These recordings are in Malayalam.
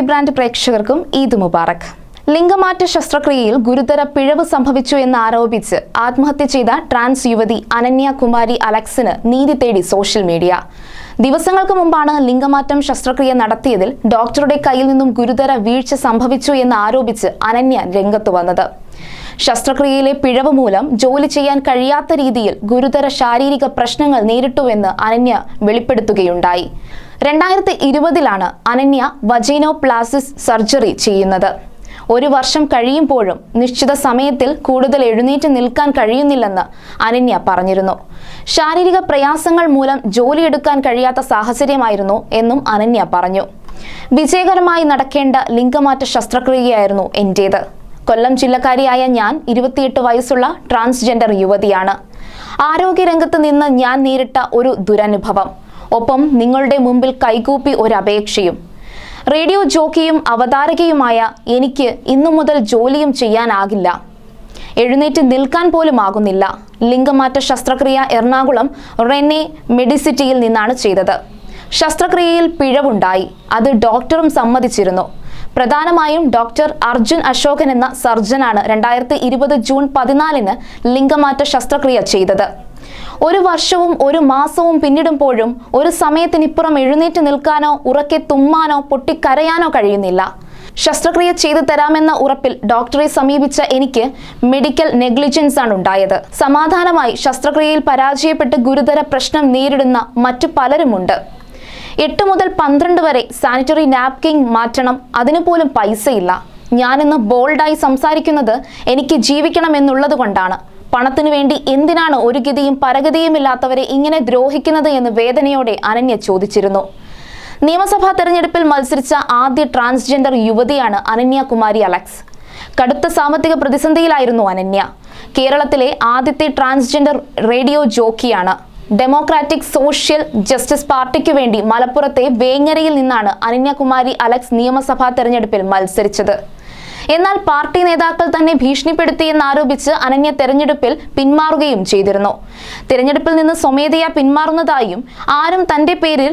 ബ്രാൻഡ് പ്രേക്ഷകർക്കും ഈദ് മുബാറക്. ലിംഗമാറ്റ ശസ്ത്രക്രിയയിൽ ഗുരുതര പിഴവ് സംഭവിച്ചു എന്ന് ആരോപിച്ച് ആത്മഹത്യ ചെയ്ത ട്രാൻസ് യുവതി അനന്യ കുമാരി അലക്സിന് നീതി തേടി സോഷ്യൽ മീഡിയ. ദിവസങ്ങൾക്ക് മുമ്പാണ് ലിംഗമാറ്റം ശസ്ത്രക്രിയ നടത്തിയതിൽ ഡോക്ടറുടെ കയ്യിൽ നിന്നും ഗുരുതര വീഴ്ച സംഭവിച്ചു എന്ന് ആരോപിച്ച് അനന്യ രംഗത്തു വന്നത്. ശസ്ത്രക്രിയയിലെ പിഴവ് മൂലം ജോലി ചെയ്യാൻ കഴിയാത്ത രീതിയിൽ ഗുരുതര ശാരീരിക പ്രശ്നങ്ങൾ നേരിട്ടുവെന്ന് അനന്യ വെളിപ്പെടുത്തുകയുണ്ടായി. രണ്ടായിരത്തി ഇരുപതിലാണ് അനന്യ വജീനോപ്ലാസിസ് സർജറി ചെയ്യുന്നത്. ഒരു വർഷം കഴിയുമ്പോഴും നിശ്ചിത സമയത്തിൽ കൂടുതൽ എഴുന്നേറ്റ് നിൽക്കാൻ കഴിയുന്നില്ലെന്ന് അനന്യ പറഞ്ഞിരുന്നു. ശാരീരിക പ്രയാസങ്ങൾ മൂലം ജോലിയെടുക്കാൻ കഴിയാത്ത സാഹചര്യമായിരുന്നു എന്നും അനന്യ പറഞ്ഞു. വിജയകരമായി നടക്കേണ്ട ലിംഗമാറ്റ ശസ്ത്രക്രിയയായിരുന്നു എന്റേത്. കൊല്ലം ജില്ലക്കാരിയായ ഞാൻ ഇരുപത്തിയെട്ട് വയസ്സുള്ള ട്രാൻസ്ജെൻഡർ യുവതിയാണ്. ആരോഗ്യരംഗത്ത് നിന്ന് ഞാൻ നേരിട്ട ഒരു ദുരനുഭവം. ഒപ്പം നിങ്ങളുടെ മുമ്പിൽ കൈകൂപ്പി ഒരു റേഡിയോ ജോക്കിയും അവതാരകയുമായ എനിക്ക് ഇന്നു മുതൽ ജോലിയും ചെയ്യാനാകില്ല. എഴുന്നേറ്റ് നിൽക്കാൻ പോലും ആകുന്നില്ല. ലിംഗമാറ്റ ശസ്ത്രക്രിയ എറണാകുളം റെന്നെ മെഡിസിറ്റിയിൽ നിന്നാണ് ചെയ്തത്. ശസ്ത്രക്രിയയിൽ പിഴവുണ്ടായി. അത് ഡോക്ടറും സമ്മതിച്ചിരുന്നു. പ്രധാനമായും ഡോക്ടർ അർജുൻ അശോകൻ എന്ന സർജനാണ് രണ്ടായിരത്തി ഇരുപത് ജൂൺ പതിനാലിന് ലിംഗമാറ്റ ശസ്ത്രക്രിയ ചെയ്തത്. ഒരു വർഷവും ഒരു മാസവും പിന്നിടുമ്പോഴും ഒരു സമയത്തിനിപ്പുറം എഴുന്നേറ്റ് നിൽക്കാനോ ഉറക്കെ തുമ്മാനോ പൊട്ടിക്കരയാനോ കഴിയുന്നില്ല. ശസ്ത്രക്രിയ ചെയ്തു തരാമെന്ന ഉറപ്പിൽ ഡോക്ടറെ സമീപിച്ച എനിക്ക് മെഡിക്കൽ നെഗ്ലിജൻസ് ആണ് ഉണ്ടായത്. സമാധാനമായി ശസ്ത്രക്രിയയിൽ പരാജയപ്പെട്ട് ഗുരുതര പ്രശ്നം നേരിടുന്ന മറ്റു പലരുമുണ്ട്. എട്ട് മുതൽ പന്ത്രണ്ട് വരെ സാനിറ്ററി നാപ്കിൻ മാറ്റണം അതിനു പോലും പൈസയില്ല. ഞാനിന്ന് ബോൾഡായി സംസാരിക്കുന്നത് എനിക്ക് ജീവിക്കണം എന്നുള്ളത് കൊണ്ടാണ്. പണത്തിനു വേണ്ടി എന്തിനാണ് ഒരു ഗതിയും പരഗതിയും ഇല്ലാത്തവരെ ഇങ്ങനെ ദ്രോഹിക്കുന്നത് എന്ന് വേദനയോടെ അനന്യ ചോദിച്ചിരുന്നു. നിയമസഭാ തെരഞ്ഞെടുപ്പിൽ മത്സരിച്ച ആദ്യ ട്രാൻസ്ജെൻഡർ യുവതിയാണ് അനന്യ കുമാരി അലക്സ്. കടുത്ത സാമ്പത്തിക പ്രതിസന്ധിയിലായിരുന്നു അനന്യ. കേരളത്തിലെ ആദ്യത്തെ ട്രാൻസ്ജെൻഡർ റേഡിയോ ജോക്കിയാണ്. ഡെമോക്രാറ്റിക് സോഷ്യൽ ജസ്റ്റിസ് പാർട്ടിക്ക് വേണ്ടി മലപ്പുറത്തെ വേങ്ങരയിൽ നിന്നാണ് അനന്യകുമാരി അലക്സ് നിയമസഭാ തെരഞ്ഞെടുപ്പിൽ മത്സരിച്ചത്. എന്നാൽ പാർട്ടി നേതാക്കൾ തന്നെ ഭീഷണിപ്പെടുത്തിയെന്നാരോപിച്ച് അനന്യ തെരഞ്ഞെടുപ്പിൽ പിന്മാറുകയും ചെയ്തിരുന്നു. തെരഞ്ഞെടുപ്പിൽ നിന്ന് സ്വമേധയാ പിന്മാറുന്നതായും ആരും തന്റെ പേരിൽ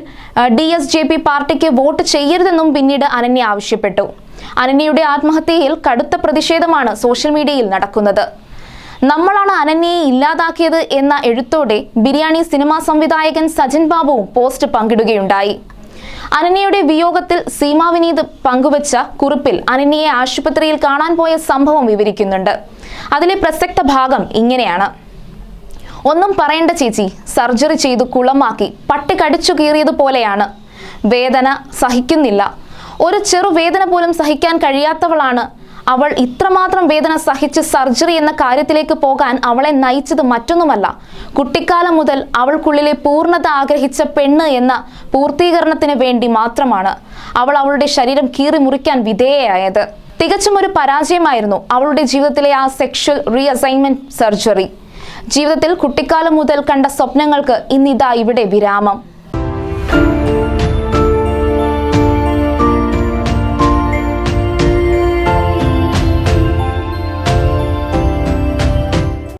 ഡി എസ് ജെ പി പാർട്ടിക്ക് വോട്ട് ചെയ്യരുതെന്നും പിന്നീട് അനന്യ ആവശ്യപ്പെട്ടു. അനന്യയുടെ ആത്മഹത്യയിൽ കടുത്ത പ്രതിഷേധമാണ് സോഷ്യൽ മീഡിയയിൽ നടക്കുന്നത്. നമ്മളാണ് അനന്യയെ ഇല്ലാതാക്കിയത് എന്ന എഴുത്തോടെ ബിരിയാണി സിനിമാ സംവിധായകൻ സജിൻ ബാബുവും പോസ്റ്റ് പങ്കിടുകയുണ്ടായി. അനന്യയുടെ വിയോഗത്തിൽ സീമാ വിനീത് പങ്കുവച്ച കുറിപ്പിൽ അനന്യയെ ആശുപത്രിയിൽ കാണാൻ പോയ സംഭവം വിവരിക്കുന്നുണ്ട്. അതിലെ പ്രസക്ത ഭാഗം ഇങ്ങനെയാണ്. ഒന്നും പറയേണ്ട ചേച്ചി സർജറി ചെയ്തു കുളമാക്കി പട്ടി കടിച്ചു കീറിയതുപോലെയാണ് വേദന സഹിക്കുന്നില്ല. ഒരു ചെറുവേദന പോലും സഹിക്കാൻ കഴിയാത്തവളാണ് അവൾ ഇത്രമാത്രം വേദന സഹിച്ച് സർജറി എന്ന കാര്യത്തിലേക്ക് പോകാൻ അവളെ നയിച്ചത് മറ്റൊന്നുമല്ല. കുട്ടിക്കാലം മുതൽ അവൾക്കുള്ളിലെ പൂർണത ആഗ്രഹിച്ച പെണ്ണ് എന്ന പൂർത്തീകരണത്തിന് വേണ്ടി മാത്രമാണ് അവൾ അവളുടെ ശരീരം കീറി മുറിക്കാൻ വിധേയയായത്. തികച്ചും ഒരു പരാജയമായിരുന്നു അവളുടെ ജീവിതത്തിലെ ആ സെക്ഷൽ റീഅസൈൻമെന്റ് സർജറി ജീവിതത്തിൽ കുട്ടിക്കാലം മുതൽ കണ്ട സ്വപ്നങ്ങൾക്ക് ഇന്നിതാ ഇവിടെ വിരാമം.